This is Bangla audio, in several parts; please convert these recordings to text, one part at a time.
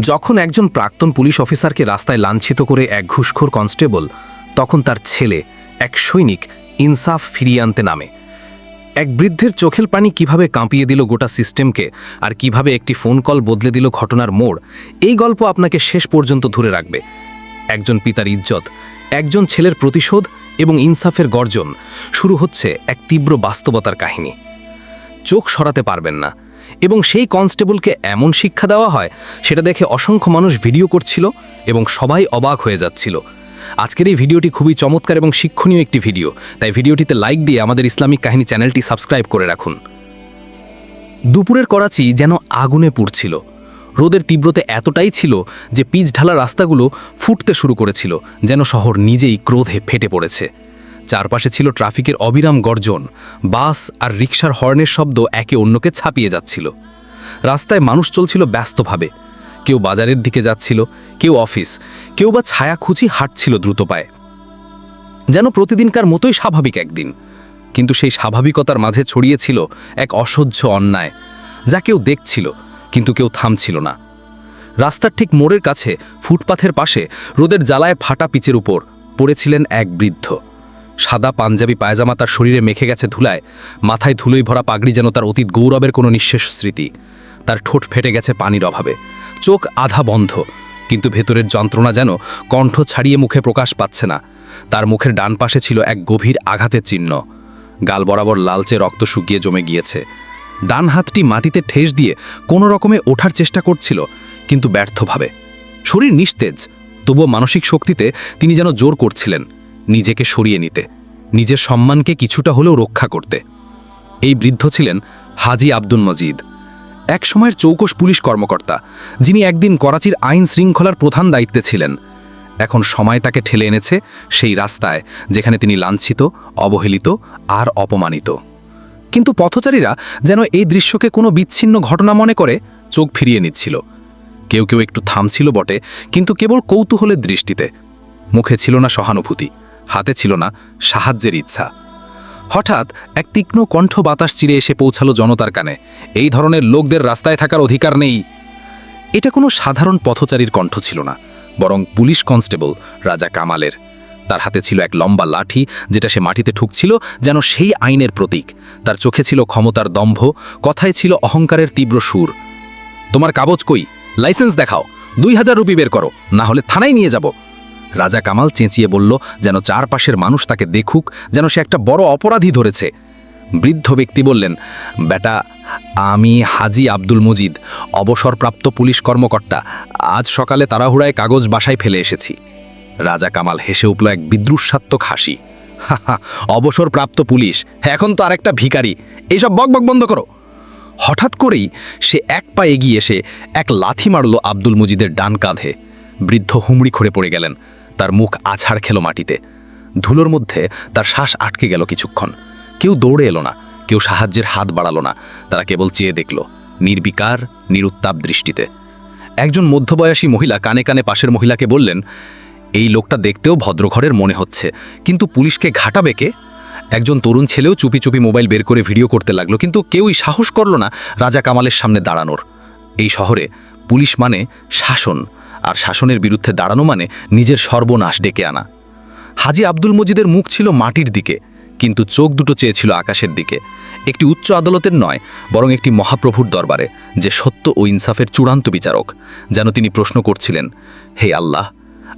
যখন একজন প্রাক্তন পুলিশ অফিসারকে রাস্তায় লাঞ্ছিত করে এক ঘুষখোর কনস্টেবল, তখন তার ছেলে, এক সৈনিক, ইনসাফ ফিরিয়ে আনতে নামে। এক বৃদ্ধের চোখের পানি কীভাবে কাঁপিয়ে দিল গোটা সিস্টেমকে আর কীভাবে একটি ফোন কল বদলে দিল ঘটনার মোড়, এই গল্প আপনাকে শেষ পর্যন্ত ধরে রাখবে। একজন পিতার ইজ্জত, একজন ছেলের প্রতিশোধ এবং ইনসাফের গর্জন শুরু হচ্ছে এক তীব্র বাস্তবতার কাহিনী। চোখ সরাতে পারবেন না। এবং সেই কনস্টেবলকে এমন শিক্ষা দেওয়া হয়, সেটা দেখে অসংখ্য মানুষ ভিডিও করছিল এবং সবাই অবাক হয়ে যাচ্ছিল। আজকের এই ভিডিওটি খুবই চমৎকার এবং শিক্ষণীয় একটি ভিডিও, তাই ভিডিওটিতে লাইক দিয়ে আমাদের ইসলামিক কাহিনী চ্যানেলটি সাবস্ক্রাইব করে রাখুন। দুপুরের করাচি যেন আগুনে পুড়ছিল। রোদের তীব্রতা এতটাই ছিল যে পিচ ঢালা রাস্তাগুলো ফুটতে শুরু করেছিল, যেন শহর নিজেই ক্রোধে ফেটে পড়েছে। চারপাশে ছিল ট্রাফিকের অবিরাম গর্জন। বাস আর রিকশার হর্নের শব্দ একে অন্যকে ছাপিয়ে যাচ্ছিল। রাস্তায় মানুষ চলছিল ব্যস্তভাবে। কেউ বাজারের দিকে যাচ্ছিল, কেউ অফিস, কেউ বা ছায়া খুঁজি হাঁটছিল দ্রুত পায়ে। যেন প্রতিদিনকার মতোই স্বাভাবিক একদিন। কিন্তু সেই স্বাভাবিকতার মাঝে ছড়িয়েছিল এক অসহ্য অন্যায়, যা কেউ দেখছিল, কিন্তু কেউ থামছিল না। রাস্তার ঠিক মোড়ের কাছে, ফুটপাথের পাশে, রোদের জ্বালায় ফাটা পিচের উপর পড়েছিলেন এক বৃদ্ধ। সাদা পাঞ্জাবি পায়জামা তার শরীরে মেখে গেছে ধুলায়, মাথায় ধুলোই ভরা পাগড়ি যেন তার অতীত গৌরবের কোনো নিঃশেষ স্মৃতি। তার ঠোঁট ফেটে গেছে পানির অভাবে। চোখ আধা বন্ধ, কিন্তু ভেতরের যন্ত্রণা যেন কণ্ঠ ছাড়িয়ে মুখে প্রকাশ পাচ্ছে না। তার মুখের ডান পাশে ছিল এক গভীর আঘাতের চিহ্ন। গাল বরাবর লালচে রক্ত শুকিয়ে জমে গিয়েছে। ডান হাতটি মাটিতে ঠেস দিয়ে কোনো রকমে ওঠার চেষ্টা করছিল, কিন্তু ব্যর্থভাবে। শরীর নিস্তেজ, তবুও মানসিক শক্তিতে তিনি যেন জোর করছিলেন। নিজেকে সরিয়ে নিতে, নিজের সম্মানকে কিছুটা হলেও রক্ষা করতে। এই বৃদ্ধ ছিলেন হাজি আব্দুল মজিদ এক সময়ের চৌকস পুলিশ কর্মকর্তা, যিনি একদিন করাচির আইন শৃঙ্খলার প্রধান দায়িত্বে ছিলেন। এখন সময় তাকে ঠেলে এনেছে সেই রাস্তায়, যেখানে তিনি লাঞ্ছিত, অবহেলিত আর অপমানিত। কিন্তু পথচারীরা যেন এই দৃশ্যকে কোনো বিচ্ছিন্ন ঘটনা মনে করে, চোখ ফিরিয়ে নিচ্ছিল। কেউ কেউ একটু থামছিল বটে, কিন্তু কেবল কৌতূহলের দৃষ্টিতে। মুখে ছিল না সহানুভূতি। হাতে ছিল না, সাহায্যের ইচ্ছা। হঠাৎ এক তীক্ষ্ণ কণ্ঠ বাতাস চিরে এসে পৌঁছালো জনতার কানে। এই ধরনের লোকদের রাস্তায় থাকার অধিকার নেই। এটা কোনো সাধারণ পথচারীর কণ্ঠ ছিল না, বরং পুলিশ কনস্টেবল রাজা কামালের। তার হাতে ছিল এক লম্বা লাঠি, যেটা সে মাটিতে ঠুকছিল যেন সেই আইনের প্রতীক। তার চোখে ছিল ক্ষমতার দম্ভ, কথায় ছিল অহংকারের তীব্র সুর। তোমার কাগজ কই? লাইসেন্স দেখাও। দুই হাজার রুপি বের করো, না হলে থানায় নিয়ে যাব। রাজা কামাল চেঁচিয়ে বলল, যেন চারপাশের মানুষ তাকে দেখুক, যেন সে একটা বড় অপরাধী ধরেছে। বৃদ্ধ ব্যক্তি বললেন, বেটা, আমি হাজি আব্দুল মজিদ, অবসরপ্রাপ্ত পুলিশ কর্মকর্তা। আজ সকালে তাড়াহুড়ায় কাগজ বাসায় ফেলে এসেছি। রাজা কামাল হেসে উঠল এক বিদ্রুষাত্মক হাসি। অবসরপ্রাপ্ত পুলিশ, এখন তো আরেকটা ভিখারি। এইসব বকবক বন্ধ করো। হঠাৎ করেই সে এক পা এগিয়ে এসে এক লাথি মারল আব্দুল মজিদের ডান কাঁধে। বৃদ্ধ হুমড়ি খড়ে পড়ে গেলেন। তার মুখ আছাড় খেলো মাটিতে। ধুলোর মধ্যে তার শ্বাস আটকে গেল কিছুক্ষণ। কেউ দৌড়ে এলো না, কেউ সাহায্যের হাত বাড়ালো না, তারা কেবল চেয়ে দেখল, নির্বিকার, নিরুত্তাপ দৃষ্টিতে। একজন মধ্যবয়সী মহিলা কানে কানে পাশের মহিলাকে বললেন, এই লোকটা দেখতেও ভদ্রঘরের মনে হচ্ছে, কিন্তু পুলিশকে ঘাটাবে কে? একজন তরুণ ছেলেও চুপি চুপি মোবাইল বের করে ভিডিও করতে লাগল, কিন্তু কেউই সাহস করল না রাজা কামালের সামনে দাঁড়ানোর। এই শহরে পুলিশ মানে শাসন আর শাসনের বিরুদ্ধে দাঁড়ানো মানে নিজের সর্বনাশ ডেকে আনা। হাজি আব্দুল মজিদের মুখ ছিল মাটির দিকে, কিন্তু চোখ দুটো চেয়েছিল আকাশের দিকে। একটি উচ্চ আদালতের নয়, বরং একটি মহাপ্রভুর দরবারে, যে সত্য ও ইনসাফের চূড়ান্ত বিচারক, যেন তিনি প্রশ্ন করছিলেন, হে আল্লাহ,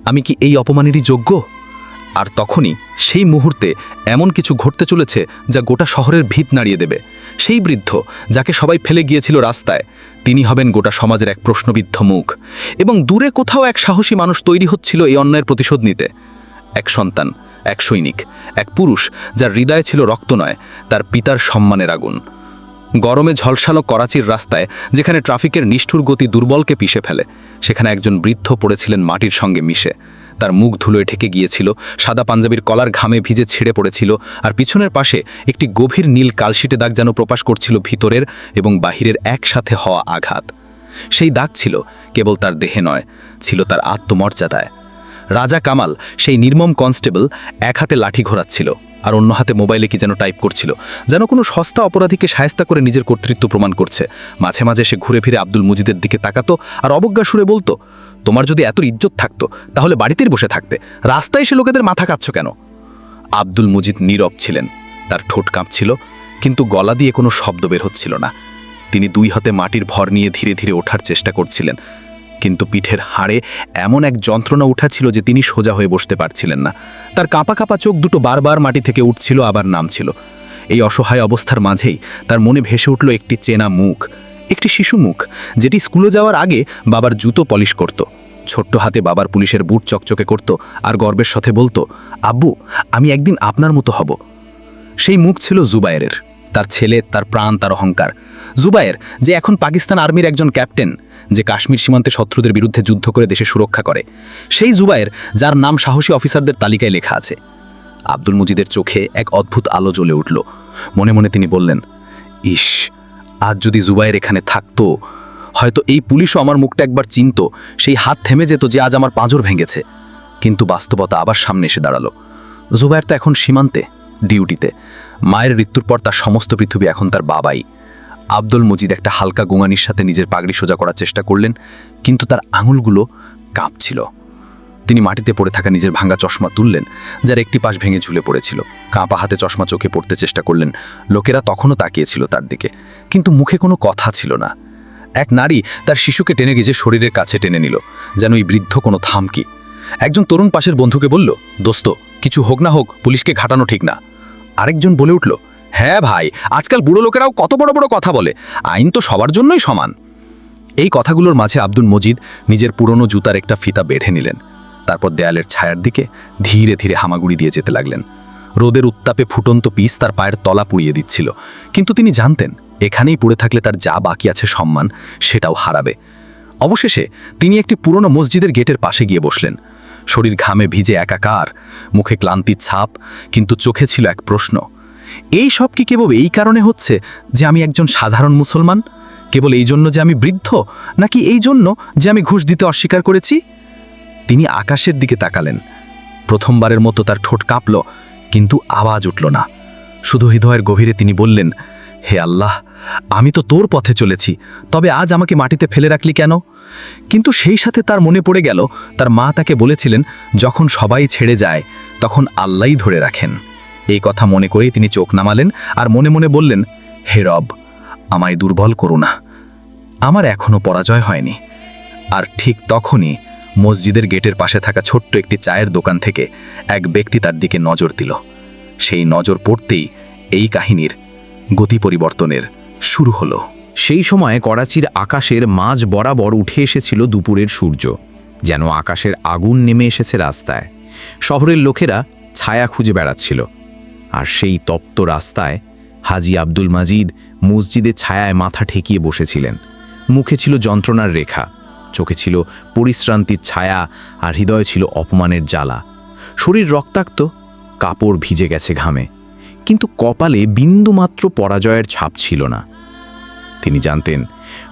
আমি কি এই অপমানেরই যোগ্য? আর তখনই সেই মুহূর্তে এমন কিছু ঘটতে চলেছে যা গোটা শহরের ভিত নাড়িয়ে দেবে। সেই বৃদ্ধ, যাকে সবাই ফেলে গিয়েছিল রাস্তায়, তিনি হবেন গোটা সমাজের এক প্রশ্নবিদ্ধ মুখ এবং দূরে কোথাও এক সাহসী মানুষ তৈরি হচ্ছিল এই অন্যায়ের প্রতিশোধ নিতে। এক সন্তান, এক সৈনিক, এক পুরুষ, যার হৃদয়ে ছিল রক্ত নয়, তার পিতার সম্মানের আগুন। গরমে ঝলসালো করাচির রাস্তায়, যেখানে ট্রাফিকের নিষ্ঠুর গতি দুর্বলকে পিষে ফেলে, সেখানে একজন বৃদ্ধ পড়েছিলেন মাটির সঙ্গে মিশে। তার মুখ ধুলোয় ঠেকে গিয়েছিল, সাদা পাঞ্জাবির কলার ঘামে ভিজে ছিঁড়ে পড়েছিল, আর পিছনের পাশে একটি গভীর নীল কালশিটে দাগ যেন প্রকাশ করছিল ভিতরের এবং বাহিরের একসাথে হওয়া আঘাত। সেই দাগ ছিল কেবল তার দেহে নয়, ছিল তার আত্মমর্যাদায়। রাজা কামাল, সেই নির্মম কনস্টেবল, এক হাতে লাঠি ঘোরাচ্ছিল। আর অন্য হাতে মোবাইলে কি যেন টাইপ করছিল, যেন কোনো সস্তা অপরাধীকে সায়স্তা করে নিজের কর্তৃত্ব প্রমাণ করছে। মাঝে মাঝে সে ঘুরে ফিরে আব্দুল মুজিদের দিকে তাকাতো আর অবজ্ঞা সুরে বলতো, তোমার যদি এত ইজ্জত থাকতো, তাহলে বাড়িতেই বসে থাকতে। রাস্তায় এসে লোকেদের মাথা কাচ্ছ কেন? আব্দুল মুজিদ নীরব ছিলেন, তার ঠোঁট কাঁপছিল, কিন্তু গলা দিয়ে কোনো শব্দ বের হচ্ছিল না। তিনি দুই হাতে মাটির ভর নিয়ে ধীরে ধীরে ওঠার চেষ্টা করছিলেন। কিন্তু পিঠের হাড়ে এমন এক যন্ত্রণা উঠাছিল যে তিনি সোজা হয়ে বসতে পারছিলেন না। তার কাঁপা কাঁপা চোখ দুটো বারবার মাটি থেকে উঠছিল, আবার নামছিল। এই অসহায় অবস্থার মাঝেই তার মনে ভেসে উঠল একটি চেনা মুখ, একটি শিশু মুখ, যেটি স্কুলে যাওয়ার আগে বাবার জুতো পলিশ করত। ছোট্ট হাতে বাবার পুলিশের বুট চকচকে করত আর গর্বের সাথে বলতো, আব্বু, আমি একদিন আপনার মতো হব। সেই মুখ ছিল জুবায়েরের। তার ছেলে, তার প্রাণ, তার অহংকার। জুবায়ের, যে এখন পাকিস্তান আর্মির একজন ক্যাপ্টেন, যে কাশ্মীর সীমান্তে শত্রুদের বিরুদ্ধে যুদ্ধ করে দেশে সুরক্ষা করে। সেই জুবায়ের, যার নাম সাহসী অফিসারদের তালিকায় লেখা আছে। আব্দুল মুজিদের চোখে এক অদ্ভুত আলো জ্বলে উঠল। মনে মনে তিনি বললেন ইস আজ যদি জুবায়ের এখানে থাকতো, হয়তো এই পুলিশও আমার মুখটা একবার চিনত, সেই হাত থেমে যেত যে আজ আমার পাঁজর ভেঙেছে। কিন্তু বাস্তবতা আবার সামনে এসে দাঁড়াল। জুবায়ের তো এখন সীমান্তে, ডিউটিতে। মায়ের মৃত্যুর পর তার সমস্ত পৃথিবী এখন তার বাবাই। আব্দুল মজিদ একটা হালকা গোঙানির সাথে নিজের পাগড়ি সোজা করার চেষ্টা করলেন, কিন্তু তার আঙুলগুলো কাঁপছিল। তিনি মাটিতে পড়ে থাকা নিজের ভাঙা চশমা তুললেন, যার একটি পাশ ভেঙে ঝুলে পড়েছিল। কাঁপা হাতে চশমা চোখে পড়তে চেষ্টা করলেন, লোকেরা তখনও তাকিয়েছিল তার দিকে। কিন্তু মুখে কোনো কথা ছিল না। এক নারী তার শিশুকে টেনে গিয়ে শরীরের কাছে টেনে নিল, যেন এই বৃদ্ধ কোনো থামকি। একজন তরুণ পাশের বন্ধুকে বলল, দোস্ত, কিছু হোক না হোক, পুলিশকে ঘাটানো ঠিক না। আরেকজন বলে উঠল হ্যাঁ ভাই, আজকাল বুড়ো লোকেরাও কত বড় বড় কথা বলে। আইন তো সবার জন্যই সমান। এই কথাগুলোর মাঝে আব্দুল মজিদ নিজের পুরনো জুতার একটা ফিতা বেঁধে নিলেন। তারপর দেয়ালের ছায়ার দিকে ধীরে ধীরে হামাগুড়ি দিয়ে যেতে লাগলেন। রোদের উত্তাপে ফুটন্ত পিস তার পায়ের তলা পুড়িয়ে দিচ্ছিল। কিন্তু তিনি জানতেন, এখানেই পড়ে থাকলে তার যা বাকি আছে সম্মান, সেটাও হারাবে। অবশেষে তিনি একটি পুরনো মসজিদের গেটের পাশে গিয়ে বসলেন। শরীর ঘামে ভিজে একাকার, মুখে ক্লান্তির ছাপ, কিন্তু চোখে ছিল এক প্রশ্ন। এই সব কি কেবল এই কারণে হচ্ছে যে আমি একজন সাধারণ মুসলমান? কেবল এই জন্য যে আমি বৃদ্ধ, নাকি এই জন্য যে আমি ঘুষ দিতে অস্বীকার করেছি? তিনি আকাশের দিকে তাকালেন। প্রথমবারের মতো তার ঠোঁট কাঁপল, কিন্তু আওয়াজ উঠল না। শুধু হৃদয়ের গভীরে তিনি বললেন হে আল্লাহ, আমি তো তোর পথে চলেছি, তবে আজ আমাকে মাটিতে ফেলে রাখলি কেন? কিন্তু সেই সাথে তার মনে পড়ে গেল, তার মা তাকে বলেছিলেন, যখন সবাই ছেড়ে যায়, তখন আল্লাহই ধরে রাখেন। এই কথা মনে করেই তিনি চোখ নামালেন আর মনে মনে বললেন, হে রব, আমায় দুর্বল করো না। আমার এখনও পরাজয় হয়নি। আর ঠিক তখনই মসজিদের গেটের পাশে থাকা ছোট্ট একটি চায়ের দোকান থেকে এক ব্যক্তি তার দিকে নজর দিল। সেই নজর পড়তেই এই কাহিনীর গতি পরিবর্তনের শুরু হলো। সেই সময় করাচির আকাশের মাঝ বরাবর উঠে এসেছিল দুপুরের সূর্য, যেন আকাশের আগুন নেমে এসেছে রাস্তায়। শহরের লোকেরা ছায়া খুঁজে বেড়াচ্ছিল। আর সেই তপ্ত রাস্তায় হাজি আব্দুল মাজিদ মসজিদে ছায়ায় মাথা ঠেকিয়ে বসেছিলেন। মুখে ছিল যন্ত্রণার রেখা, চোখে ছিল পরিশ্রান্তির ছায়া আর হৃদয় ছিল অপমানের জ্বালা। শরীর রক্তাক্ত, কাপড় ভিজে গেছে ঘামে। কিন্তু কপালে বিন্দুমাত্র পরাজয়ের ছাপ ছিল না। তিনি জানতেন,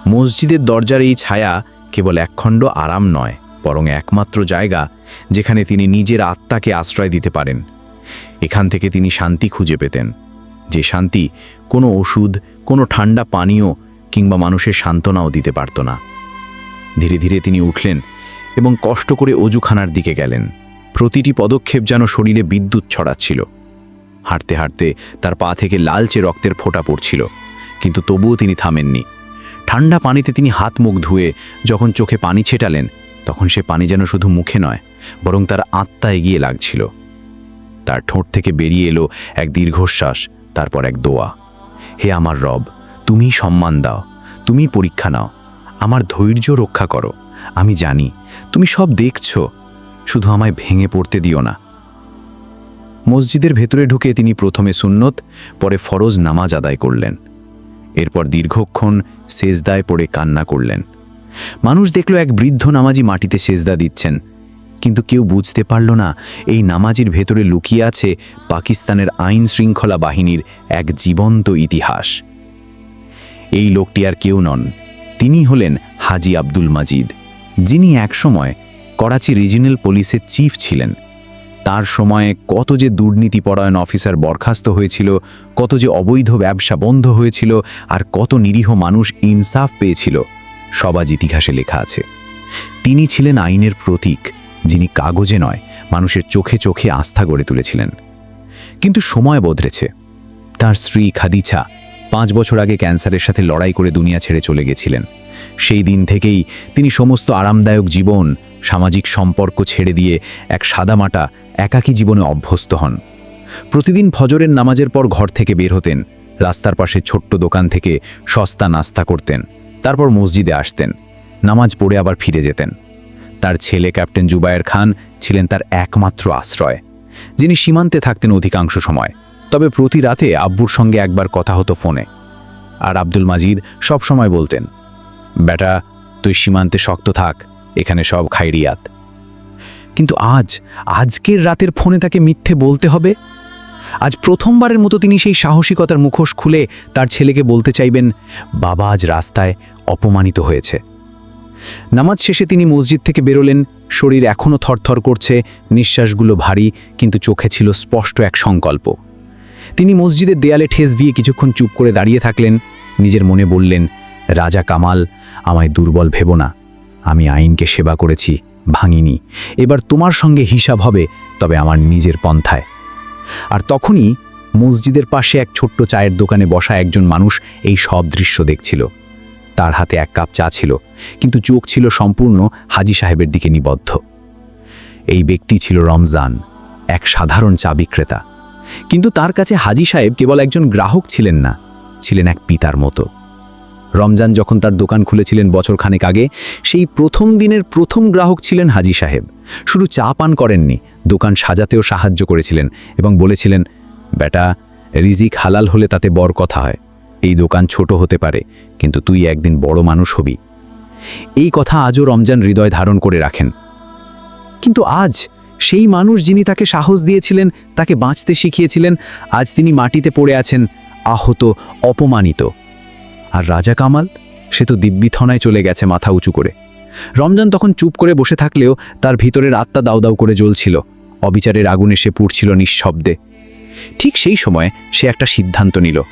মসজিদের দরজার এই ছায়া কেবল একখণ্ড আরাম নয়, বরং একমাত্র জায়গা যেখানে তিনি নিজের আত্মাকে আশ্রয় দিতে পারেন। এখান থেকে তিনি শান্তি খুঁজে পেতেন, যে শান্তি কোনো ওষুধ, কোনো ঠান্ডা পানীয় কিংবা মানুষের সান্ত্বনাও দিতে পারত না। ধীরে ধীরে তিনি উঠলেন এবং কষ্ট করে অজুখানার দিকে গেলেন। প্রতিটি পদক্ষেপ যেন শরীরে বিদ্যুৎ ছড়াচ্ছিল। হাঁটতে হাঁটতে তার পা থেকে লালচে রক্তের ফোঁটা পড়ছিল, কিন্তু তবুও তিনি থামেননি। ঠান্ডা পানিতে তিনি হাত মুখ ধুয়ে যখন চোখে পানি ছেটালেন, তখন সে পানি যেন শুধু মুখে নয়, বরং তার আত্মা এগিয়ে লাগছিল। তার ঠোঁট থেকে বেরিয়ে এলো এক দীর্ঘশ্বাস, তারপর এক দোয়া। হে আমার রব, তুমি সম্মান দাও, তুমি পরীক্ষা নাও, আমার ধৈর্য রক্ষা করো। আমি জানি, তুমি সব দেখছ, শুধু আমায় ভেঙে পড়তে দিও না। মসজিদের ভেতরে ঢুকে তিনি প্রথমে সুন্নত, পরে ফরজ নামাজ আদায় করলেন। এরপর দীর্ঘক্ষণ সেজদায় পড়ে কান্না করলেন। মানুষ দেখল এক বৃদ্ধ নামাজি মাটিতে সেজদা দিচ্ছেন, কিন্তু কেউ বুঝতে পারল না এই নামাজির ভেতরে লুকিয়ে আছে পাকিস্তানের আইন শৃঙ্খলা বাহিনীর এক জীবন্ত ইতিহাস। এই লোকটি আর কেউ নন, তিনি হলেন হাজি আব্দুল মাজিদ, যিনি একসময় করাচি রিজিনাল পুলিশের চিফ ছিলেন। তার সময়ে কত যে দুর্নীতিপরায়ণ অফিসার বরখাস্ত হয়েছিল, কত যে অবৈধ ব্যবসা বন্ধ হয়েছিল আর কত নিরীহ মানুষ ইনসাফ পেয়েছিল সবাজ ইতিহাসে লেখা আছে। তিনি ছিলেন আইনের প্রতীক, যিনি কাগজে নয়, মানুষের চোখে চোখে আস্থা গড়ে তুলেছিলেন। কিন্তু সময় বদলেছে। তার স্ত্রী খাদিছা পাঁচ বছর আগে ক্যান্সারের সাথে লড়াই করে দুনিয়া ছেড়ে চলে গেছিলেন। সেই দিন থেকেই তিনি সমস্ত আরামদায়ক জীবন সামাজিক সম্পর্ক ছেড়ে দিয়ে এক সাদামাটা একাকী জীবনে অভ্যস্ত হন। প্রতিদিন ফজরের নামাজের পর ঘর থেকে বের হতেন, রাস্তার পাশে ছোট্ট দোকান থেকে সস্তা নাস্তা করতেন, তারপর মসজিদে আসতেন, নামাজ পড়ে আবার ফিরে যেতেন। তার ছেলে ক্যাপ্টেন জুবায়ের খান ছিলেন তার একমাত্র আশ্রয়, যিনি সীমান্তে থাকতেন অধিকাংশ সময়। তবে প্রতি রাতে আব্বুর সঙ্গে একবার কথা হতো ফোনে। আর আব্দুল মাজিদ সব সময় বলতেন, বেটা, তুই সীমান্তে শক্ত থাক এখানে সব খাইরিয়াত। কিন্তু আজ, আজকের রাতের ফোনে তাকে মিথ্যে বলতে হবে? আজ প্রথমবারের মতো তিনি সেই সাহসিকতার মুখোশ খুলে তার ছেলেকে বলতে চাইবেন, বাবা আজ রাস্তায় অপমানিত হয়েছে। নামাজ শেষে তিনি মসজিদ থেকে বেরোলেন, শরীর এখনও থরথর করছে, নিঃশ্বাসগুলো ভারী, কিন্তু চোখে ছিল স্পষ্ট এক সংকল্প। তিনি মসজিদের দেয়ালে ঠেস দিয়ে কিছুক্ষণ চুপ করে দাঁড়িয়ে থাকলেন, নিজের মনে বললেন, রাজা কামাল, আমায় দুর্বল ভেব না। আমি আইনকে সেবা করেছি, ভাঙিনি। এবার তোমার সঙ্গে হিসাব হবে, তবে আমার নিজের পন্থায়। আর তখনই মসজিদের পাশে এক ছোট্ট চায়ের দোকানে বসা একজন মানুষ এই সব দৃশ্য দেখছিল। তার হাতে এক কাপ চা ছিল, কিন্তু চোখ ছিল সম্পূর্ণ হাজি সাহেবের দিকে নিবদ্ধ। এই ব্যক্তি ছিল রমজান, এক সাধারণ চা বিক্রেতা। কিন্তু তার কাছে হাজি সাহেব কেবল একজন গ্রাহক ছিলেন না, ছিলেন এক পিতার মতো। রমজান যখন তার দোকান খুলেছিলেন বছর খানেক আগে, সেই প্রথম দিনের প্রথম গ্রাহক ছিলেন হাজি সাহেব। শুধু চা পান করেননি, দোকান সাজাতেও সাহায্য করেছিলেন এবং বলেছিলেন, বেটা, রিজিক হালাল হলে তাতে বড় কথা হয়। এই দোকান ছোট হতে পারে, কিন্তু তুই একদিন বড় মানুষ হবি। এই কথা আজও রমজান হৃদয় ধারণ করে রাখেন। কিন্তু আজ সেই মানুষ যিনি তাকে সাহস দিয়েছিলেন, তাকে বাঁচতে শিখিয়েছিলেন, আজ তিনি মাটিতে পড়ে আছেন, আহত, অপমানিত। আর রাজা কামাল? সে তো দিব্যিথনায় চলে গেছে মাথা উঁচু করে। রমজান তখন চুপ করে বসে থাকলেও তার ভিতরের আত্মা দাউ দাউ করে জ্বলছিল। অবিচারের আগুনে সে পুড়ছিল নিঃশব্দে। ঠিক সেই সময় সে একটা সিদ্ধান্ত নিল।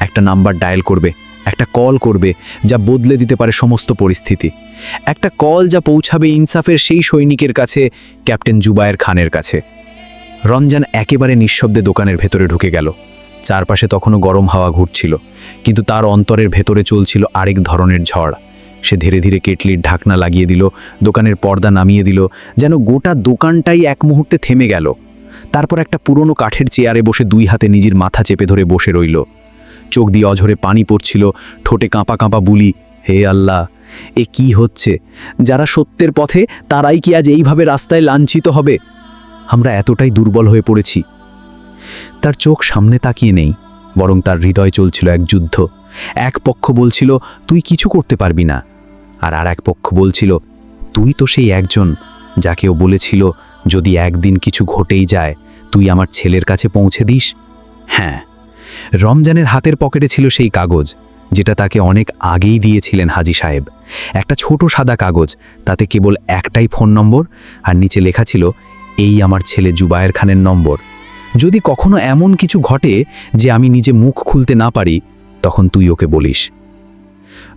একটা নাম্বার ডায়াল করবে, একটা কল করবে, যা বদলে দিতে পারে সমস্ত পরিস্থিতি। একটা কল যা পৌঁছাবে ইনসাফের সেই সৈনিকের কাছে, ক্যাপ্টেন জুবায়ের খানের কাছে। রমজান একেবারে নিঃশব্দে দোকানের ভেতরে ঢুকে গেল। চারপাশে তখনও গরম হাওয়া ঘুরছিল, কিন্তু তার অন্তরের ভেতরে চলছিল আরেক ধরনের ঝড়। সে ধীরে ধীরে কেটলির ঢাকনা লাগিয়ে দিল, দোকানের পর্দা নামিয়ে দিল, যেন গোটা দোকানটাই এক মুহূর্তে থেমে গেল। তারপর একটা পুরনো কাঠের চেয়ারে বসে দুই হাতে নিজের মাথা চেপে ধরে বসে রইল। চোখ দিয়ে অঝরে পানি পড়ছিল, ঠোঁটে কাঁপা কাঁপা বুলি, হে আল্লাহ, এ কি হচ্ছে? যারা সত্যের পথে, তারাই কি আজ এইভাবে রাস্তায় লাঞ্ছিত হবে? আমরা এতটাই দুর্বল হয়ে পড়েছি তার চোখ সামনে তাকিয়ে নেই, বরং তার হৃদয় চলছিল এক যুদ্ধ। এক পক্ষ বলছিল, তুই কিছু করতে পারবি না। আর আর এক পক্ষ বলছিল, তুই তো সেই একজন যাকে ও বলেছিল, যদি একদিন কিছু ঘটেই যায়, তুই আমার ছেলের কাছে পৌঁছে দিস? হ্যাঁ। রমজানের হাতের পকেটে ছিল সেই কাগজ, যেটা তাকে অনেক আগেই দিয়েছিলেন হাজি সাহেব। একটা ছোট সাদা কাগজ, তাতে কেবল একটাই ফোন নম্বর, আর নিচে লেখা ছিল, এই আমার ছেলে জুবায়ের খানের নম্বর। যদি কখনো এমন কিছু ঘটে যে আমি নিজে মুখ খুলতে না পারি, তখন তুই ওকে বলিস।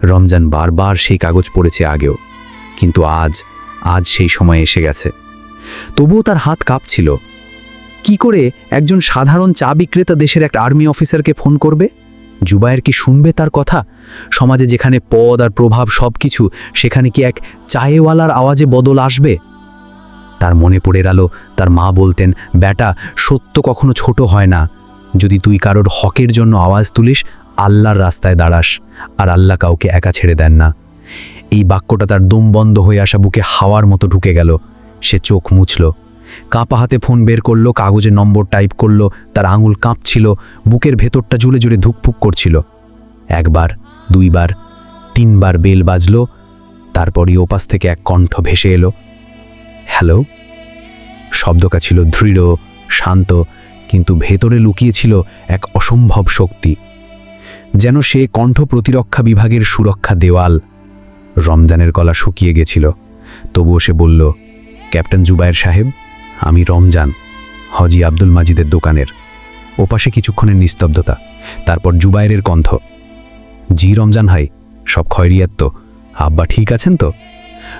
রমজান বারবার সেই কাগজ পড়েছে আগেও, কিন্তু আজ আজ সেই সময় এসে গেছে। তবুও তার হাত কাঁপছিল। কি করে একজন সাধারণ চা বিক্রেতা দেশের একটা আর্মি অফিসারকে ফোন করবে? জুবায়ের কি শুনবে তার কথা? সমাজে যেখানে পদ আর প্রভাব সব কিছু সেখানে কি এক চায়েওয়ালার আওয়াজে বদল আসবে? তার মনে পড়ে গেল, তার মা বলতেন, বেটা, সত্য কখনো ছোট হয় না। যদি তুই কারোর হকের জন্য আওয়াজ তুলিস, আল্লাহর রাস্তায় দাঁড়াস, আর আল্লাহ কাউকে একা ছেড়ে দেন না। এই বাক্যটা তার দম বন্ধ হয়ে আসা বুকে হাওয়ার মতো ঢুকে গেল। সে চোখ মুছল। কাঁপা হাতে ফোন বের করল, কাগজে নম্বর টাইপ করল, তার আঙুল কাঁপছিল, বুকের ভেতরটা জুলে জুলে ধুকফুক করছিল। একবার, দুইবার, তিনবার বেল বাজলো, তারপরই ওপাশ থেকে এক কণ্ঠ ভেসে এলো। হ্যালো? শব্দটা ছিল দৃঢ়, শান্ত, কিন্তু ভেতরে লুকিয়েছিল এক অসম্ভব শক্তি। যেন সে কণ্ঠ প্রতিরক্ষা বিভাগের সুরক্ষা দেওয়াল। রমজানের গলা শুকিয়ে গেছিল। তবুও সে বলল, ক্যাপ্টেন জুবায়ের সাহেব, আমি রমজান, হজি আব্দুল মাজিদের দোকানের। ওপাশে কিছুক্ষণের নিস্তব্ধতা, তারপর জুবায়ের কণ্ঠ। জি রমজান ভাই সব খয়রিয়াত তো। আব্বা ঠিক আছেন তো?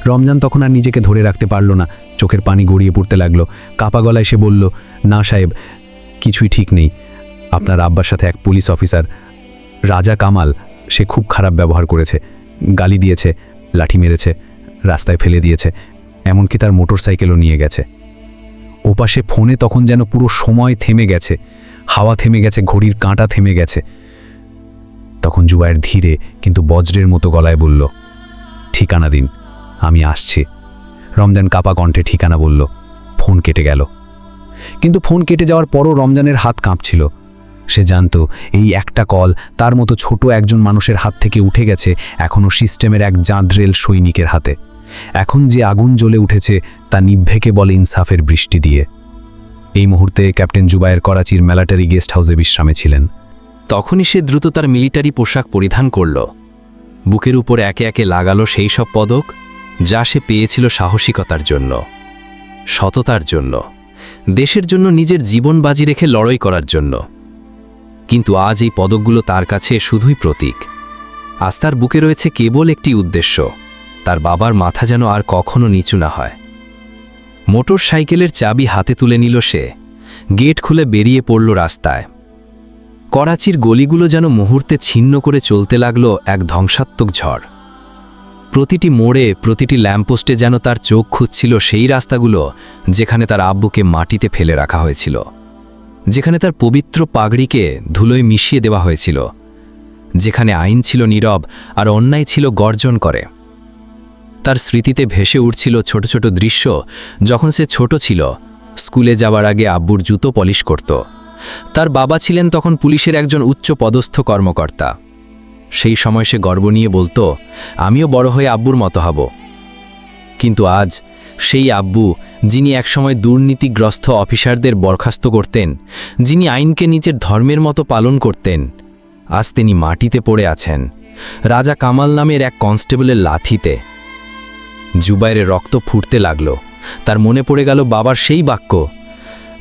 রমজান তখন আর নিজেকে ধরে রাখতে পারল না। চোখের পানি গড়িয়ে পড়তে লাগল। কাপা গলায় সে বলল, না সাহেব, কিছুই ঠিক নেই। আপনার আব্বার সাথে এক পুলিশ অফিসার, রাজা কামাল, সে খুব খারাপ ব্যবহার করেছে। গালি দিয়েছে, লাঠি মেরেছে, রাস্তায় ফেলে দিয়েছে। এমনকি তার মোটর সাইকেলও নিয়ে গেছে। ওপাশে ফোনে তখন যেন পুরো সময় থেমে গেছে। হাওয়া থেমে গেছে, ঘড়ির কাঁটা থেমে গেছে। তখন জুবায়ের ধীরে কিন্তু বজ্রের মতো গলায় বলল, ঠিকানা দিন। আমি আসছি। রমজান কাপা কণ্ঠে ঠিকানা বলল, ফোন কেটে গেল। কিন্তু ফোন কেটে যাওয়ার পরও রমজানের হাত কাঁপছিল। সে জানত, এই একটা কল তার মতো ছোট একজন মানুষের হাত থেকে উঠে গেছে এখনও সিস্টেমের এক জাঁদরেল সৈনিকের হাতে। এখন যে আগুন জ্বলে উঠেছে তা নিভ্ভেকে বলে ইনসাফের বৃষ্টি দিয়ে। এই মুহূর্তে ক্যাপ্টেন জুবায়ের করাচির ম্যালাটারি গেস্ট হাউসে বিশ্রামে ছিলেন। তখনই সে দ্রুত তার মিলিটারি পোশাক পরিধান করল। বুকের উপর একে একে লাগালো সেই সব পদক যা সে পেয়েছিল সাহসিকতার জন্য, সততার জন্য, দেশের জন্য নিজের জীবন বাজি রেখে লড়াই করার জন্য। কিন্তু আজ এই পদকগুলো তার কাছে শুধুই প্রতীক। আজ তার বুকে রয়েছে কেবল একটি উদ্দেশ্য, তার বাবার মাথা যেন আর কখনো নিচু না হয়। মোটর সাইকেলের চাবি হাতে তুলে নিল সে, গেট খুলে বেরিয়ে পড়ল রাস্তায়। করাচির গলিগুলো যেন মুহূর্তে ছিন্ন করে চলতে লাগল এক ধ্বংসাত্মক ঝড়। প্রতিটি মোড়ে প্রতিটি ল্যাম্পপোস্টে যেন তার চোখ খুঁজছিল সেই রাস্তাগুলো যেখানে তার আব্বুকে মাটিতে ফেলে রাখা হয়েছিল। যেখানে তার পবিত্র পাগড়িকে ধুলোয় মিশিয়ে দেওয়া হয়েছিল। যেখানে আইন ছিল নীরব আর অন্যায় ছিল গর্জন করে। তার স্মৃতিতে ভেসে উঠছিল ছোট ছোট দৃশ্য যখন সে ছোট ছিল, স্কুলে যাওয়ার আগে আব্বুর জুতো পলিশ করত। তার বাবা ছিলেন তখন পুলিশের একজন উচ্চ পদস্থ কর্মকর্তা। সেই সময় সে গর্ব নিয়ে বলতো, আমিও বড় হয়ে আব্বুর মতো হব। কিন্তু আজ সেই আব্বু, যিনি একসময় দুর্নীতিগ্রস্ত অফিসারদের বরখাস্ত করতেন, যিনি আইনকে নিজের ধর্মের মতো পালন করতেন, আজ তিনি মাটিতে পড়ে আছেন, রাজা কামাল নামের এক কনস্টেবলের লাথিতে। জুবাইরের রক্ত ফুটতে লাগল, তার মনে পড়ে গেল বাবার সেই বাক্য,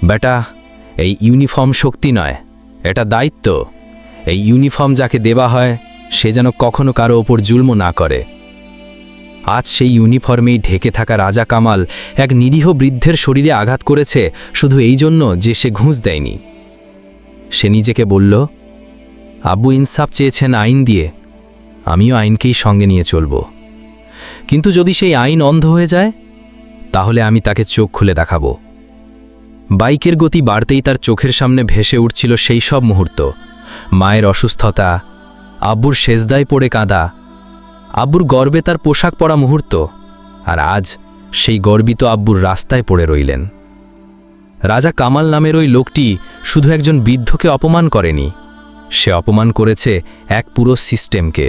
বেটা, এই ইউনিফর্ম শক্তি নয়, এটা দায়িত্ব, এই ইউনিফর্ম যাকে দেওয়া হয় সে যেন কখনো কারও ওপর জুলম না করে। আজ সেই ইউনিফর্মেই ঢেকে থাকা রাজা কামাল এক নিরীহ বৃদ্ধের শরীরে আঘাত করেছে, শুধু এই জন্য যে সে ঘুষ দেয়নি। সে নিজেকে বলল, আব্বু ইনসাফ চেয়েছেন আইন দিয়ে, আমিও আইনকেই সঙ্গে নিয়ে চলব। কিন্তু যদি সেই আইন অন্ধ হয়ে যায়, তাহলে আমি তাকে চোখ খুলে দেখাবো। বাইকের গতি বাড়তেই তার চোখের সামনে ভেসে উঠছিল সেই সব মুহূর্ত। মায়ের অসুস্থতা আব্বুর সেজদায় পড়ে কাঁদা। আব্বুর গর্বে তার পোশাক পরা মুহূর্ত, আর আজ সেই গর্বিত আব্বুর রাস্তায় পড়ে রইলেন। রাজা কামাল নামের ওই লোকটি শুধু একজন বৃদ্ধকে অপমান করেনি, সে অপমান করেছে এক পুরো সিস্টেমকে।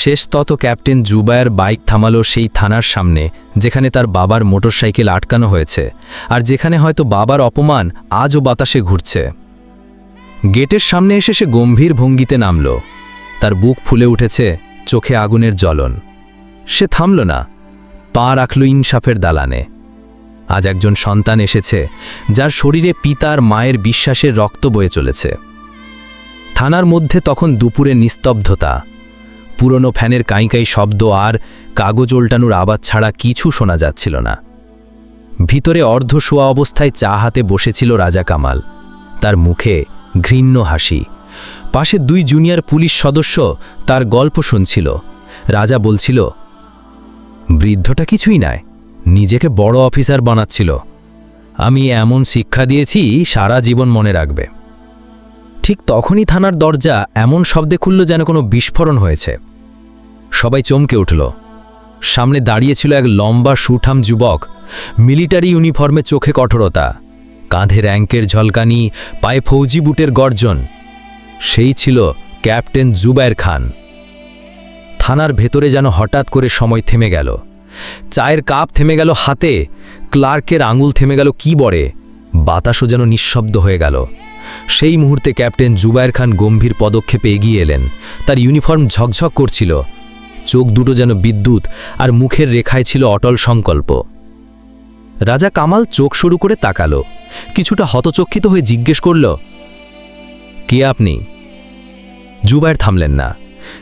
শেষ তত ক্যাপ্টেন জুবায়ের বাইক থামালো সেই থানার সামনে, যেখানে তার বাবার মোটরসাইকেল আটকানো হয়েছে, আর যেখানে হয়তো বাবার অপমান আজও বাতাসে ঘুরছে। গেটের সামনে এসে সে গম্ভীর ভঙ্গিতে নামল। তার বুক ফুলে উঠেছে চোখে আগুনের জ্বলন। সে থামল না, পা রাখল ইনসাফের দালানে। আজ একজন সন্তান এসেছে, যার শরীরে পিতার মায়ের বিশ্বাসের রক্ত বয়ে চলেছে। থানার মধ্যে তখন দুপুরে নিস্তব্ধতা। পুরনো ফ্যানের কাঁইকাই শব্দ আর কাগজ ওল্টানোর আওয়াজ ছাড়া কিছু শোনা যাচ্ছিল না। ভিতরে অর্ধ শোয়া অবস্থায় চা হাতে বসেছিল রাজা কামাল। তার মুখে ঘৃণ্য হাসি। পাশে দুই জুনিয়র পুলিশ সদস্য তার গল্প শুনছিল। রাজা বলছিল, বৃদ্ধটা কিছুই নয় নিজেকে বড় অফিসার বানাচ্ছিল। আমি এমন শিক্ষা দিয়েছি, সারা জীবন মনে রাখবে। ঠিক তখনই থানার দরজা এমন শব্দে খুলল যেন কোনো বিস্ফোরণ হয়েছে। সবাই চমকে উঠল। সামনে দাঁড়িয়েছিল এক লম্বা, সুঠাম যুবক। মিলিটারি ইউনিফর্মে চোখে কঠোরতা। কাঁধে র্যাঙ্কের ঝলকানি, পায়ে ফৌজি বুটের গর্জন। সেই ছিল ক্যাপ্টেন জুবায়ের খান। থানার ভেতরে যেন হঠাৎ করে সময় থেমে গেল। চায়ের কাপ থেমে গেল হাতে, ক্লার্কের আঙুল থেমে গেল কিবরে বাতাসও যেন নিঃশব্দ হয়ে গেল। সেই মুহূর্তে ক্যাপ্টেন জুবায়ের খান গম্ভীর পদক্ষেপে এগিয়ে এলেন। তার ইউনিফর্ম ঝকঝক করছিল। চোখ দুটো যেন বিদ্যুৎ আর মুখের রেখায় ছিল অটল সংকল্প। রাজা কামাল চোখ শুরু করে তাকালো। কিছুটা হতচক্ষিত হয়ে জিজ্ঞেস করল, কে আপনি? জুবায়ের থামলেন না।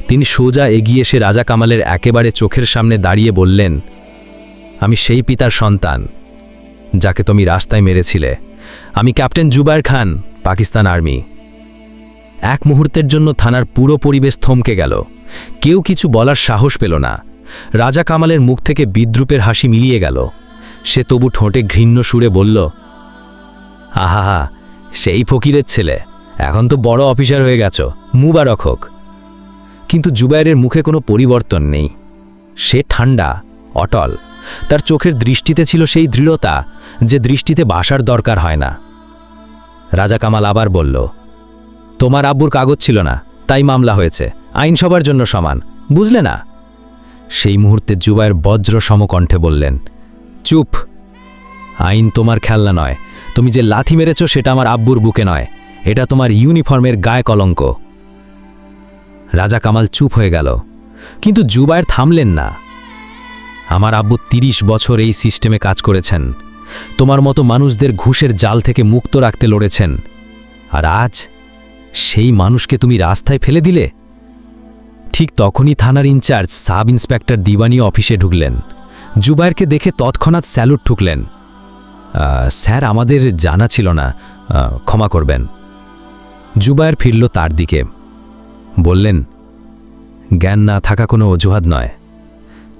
তিনি সোজা এগিয়ে এসে রাজা কামালের একেবারে চোখের সামনে দাঁড়িয়ে বললেন, আমি সেই পিতার সন্তান, যাকে তুমি রাস্তায় মেরেছিলে। আমি ক্যাপ্টেন জুবায়ের খান, পাকিস্তান আর্মি। এক মুহূর্তের জন্য থানার পুরো পরিবেশ থমকে গেল। কেউ কিছু বলার সাহস পেল না। রাজা কামালের মুখ থেকে বিদ্রুপের হাসি মিলিয়ে গেল। সে তবু ঠোঁটে ঘৃণ্য সুরে বলল আহাহা সেই ফকিরের ছেলে। এখন তো বড় অফিসার হয়ে গেছ। মুবারক হোক। কিন্তু জুবায়ের মুখে কোনো পরিবর্তন নেই। সে ঠান্ডা অটল। তার চোখের দৃষ্টিতে ছিল সেই দৃঢ়তা যে দৃষ্টিতে বাসার দরকার হয় না। রাজা কামাল আবার বলল, তোমার আব্বুর কাগজ ছিল না, তাই মামলা হয়েছে। আইন সবার জন্য সমান, বুঝলে না? সেই মুহূর্তে জুবায়ের বজ্র সমকণ্ঠে বললেন চুপ। আইন তোমার খেলনা নয়। তুমি যে লাথি মেরেছ সেটা আমার আব্বুর বুকে নয়। এটা তোমার ইউনিফর্মের গায়ে কলঙ্ক। রাজা কামাল চুপ হয়ে গেল। কিন্তু জুবায়ের থামলেন না। আমার আব্বু ৩০ বছর এই সিস্টেমে কাজ করেছেন। তোমার মতো মানুষদের ঘুষের জাল থেকে মুক্ত রাখতে লড়েছেন। আর আজ সেই মানুষকে তুমি রাস্তায় ফেলে দিলে? ঠিক তখনই থানার ইনচার্জ সাব ইন্সপেক্টর দিবানি অফিসে ঢুকলেন। জুবায়েরকে দেখে তৎক্ষণাৎ স্যালুট ঠুকলেন। স্যার, আমাদের জানা ছিল না। ক্ষমা করবেন। জুবায়ের ফিরল তার দিকে। বললেন, জ্ঞান না থাকা কোনো অজুহাত নয়।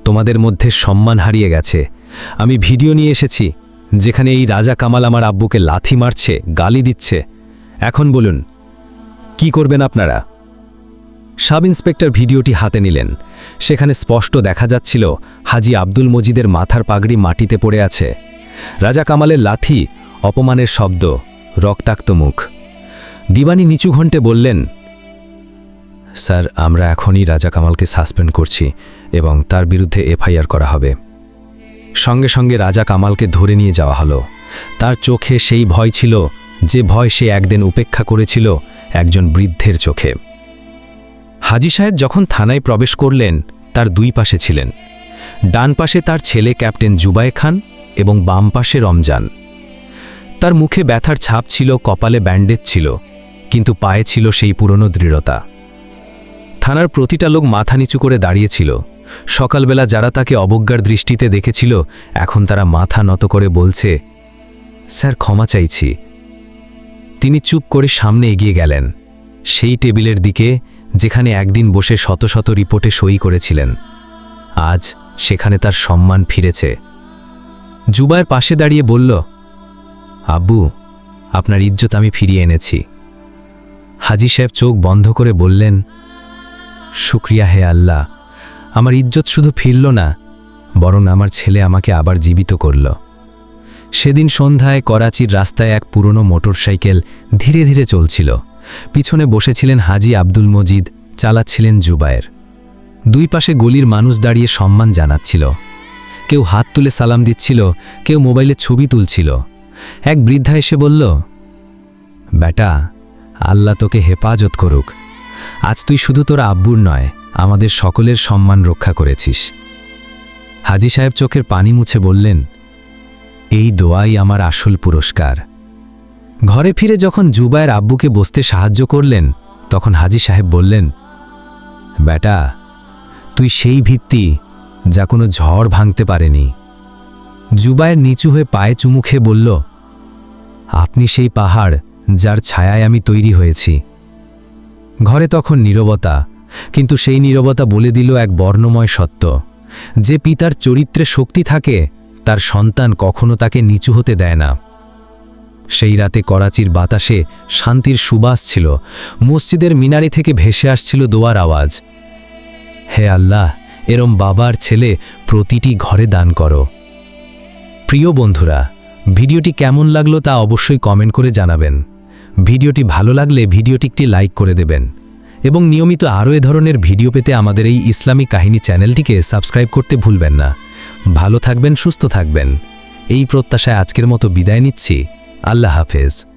তোমাদের মধ্যে সম্মান হারিয়ে গেছে। আমি ভিডিও নিয়ে এসেছি, যেখানে এই রাজা কামাল আমার আব্বুকে লাথি মারছে, গালি দিচ্ছে। এখন বলুন, কি করবেন আপনারা? সাব ইন্সপেক্টর ভিডিওটি হাতে নিলেন। সেখানে স্পষ্ট দেখা যাচ্ছিল হাজি আব্দুল মজিদের মাথার পাগড়ি মাটিতে পড়ে আছে। রাজা কামালের লাথি, অপমানের শব্দ, রক্তাক্ত মুখ। দিবানি নিচু ঘণ্টে বললেন, স্যার, আমরা এখনই রাজা কামালকে সাসপেন্ড করছি এবং তার বিরুদ্ধে এফআইআর করা হবে। সঙ্গে সঙ্গে রাজা কামালকে ধরে নিয়ে যাওয়া হলো। তার চোখে সেই ভয় ছিল যে ভয় সে একদিন উপেক্ষা করেছিল একজন বৃদ্ধের চোখে। হাজি সাহেব যখন থানায় প্রবেশ করলেন, তার দুই পাশে ছিলেন। ডান পাশে তার ছেলে ক্যাপ্টেন জুবাই খান এবং বাম পাশে রমজান। তার মুখে ব্যথার ছাপ ছিল, কপালে ব্যান্ডেজ ছিল, কিন্তু পায়ে ছিল সেই পুরনো দৃঢ়তা। থানার প্রতিটা লোক মাথা নিচু করে দাঁড়িয়েছিল। সকালবেলা যারা তাকে অবজ্ঞার দৃষ্টিতে দেখেছিল, এখন তারা মাথা নত করে বলছে, স্যার, ক্ষমা চাইছি। তিনি চুপ করে সামনে এগিয়ে গেলেন। সেই টেবিলের দিকে যেখানে একদিন বসে শত শত রিপোর্টে সই করেছিলেন। আজ সেখানে তার সম্মান ফিরেছে। জুবায়ের পাশে দাঁড়িয়ে বলল, আব্বু, আপনার ইজ্জত আমি ফিরিয়ে এনেছি। হাজি সাহেব চোখ বন্ধ করে বললেন, শুক্রিয়া হে আল্লাহ, আমার ইজ্জত শুধু ফিরল না, বরং আমার ছেলে আমাকে আবার জীবিত করল। সেদিন সন্ধ্যায় করাচির রাস্তায় এক পুরনো মোটরসাইকেল ধীরে ধীরে চলছিল। পিছনে বসেছিলেন হাজি আব্দুল মজিদ, চালাচ্ছিলেন জুবায়ের। দুই পাশে গলির মানুষ দাঁড়িয়ে সম্মান জানাচ্ছিল। কেউ হাত তুলে সালাম দিচ্ছিল, কেউ মোবাইলে ছবি তুলছিল। এক বৃদ্ধা এসে বলল, বেটা, আল্লাহ তোকে হেফাজত করুক। আজ তুই শুধু তোর আব্বুর নয়, আমাদের সকলের সম্মান রক্ষা করেছিস। হাজি সাহেব চোখের পানি মুছে বললেন, এই দোয়াই আমার আসল পুরস্কার। ঘরে ফিরে যখন জুবায়ের আব্বুকে বসতে সাহায্য করলেন, তখন হাজি সাহেব বললেন, বেটা, তুই সেই ভিত্তি যা কোনো ঝড় ভাঙতে পারেনি। জুবায়ের নিচু হয়ে পায়ে চুমু খেয়ে বলল, আপনি সেই পাহাড় যার ছায়ায় আমি তৈরি হয়েছি। ঘরে তখন নীরবতা, কিন্তু সেই নীরবতা বলে দিল এক বর্ণময় সত্য। যে পিতার চরিত্রে শক্তি থাকে, তার সন্তান কখনো তাকে নিচু হতে দেয় না। সেই রাতে করাচির বাতাসে শান্তির সুবাস ছিল। মসজিদের মিনারি থেকে ভেসে আসছিল দোয়ার আওয়াজ। হে আল্লাহ, এরম বাবার ছেলে প্রতিটি ঘরে দান করো। প্রিয় বন্ধুরা, ভিডিওটি কেমন লাগল তা অবশ্যই কমেন্ট করে জানাবেন। ভিডিওটি ভালো লাগলে ভিডিওটি একটি লাইক করে দেবেন। এবং নিয়মিত আরও এ ধরনের ভিডিও পেতে আমাদের এই ইসলামী কাহিনী চ্যানেলটিকে সাবস্ক্রাইব করতে ভুলবেন না। ভালো থাকবেন, সুস্থ থাকবেন। এই প্রত্যাশায় আজকের মতো বিদায় নিচ্ছি। আল্লাহ হাফেজ।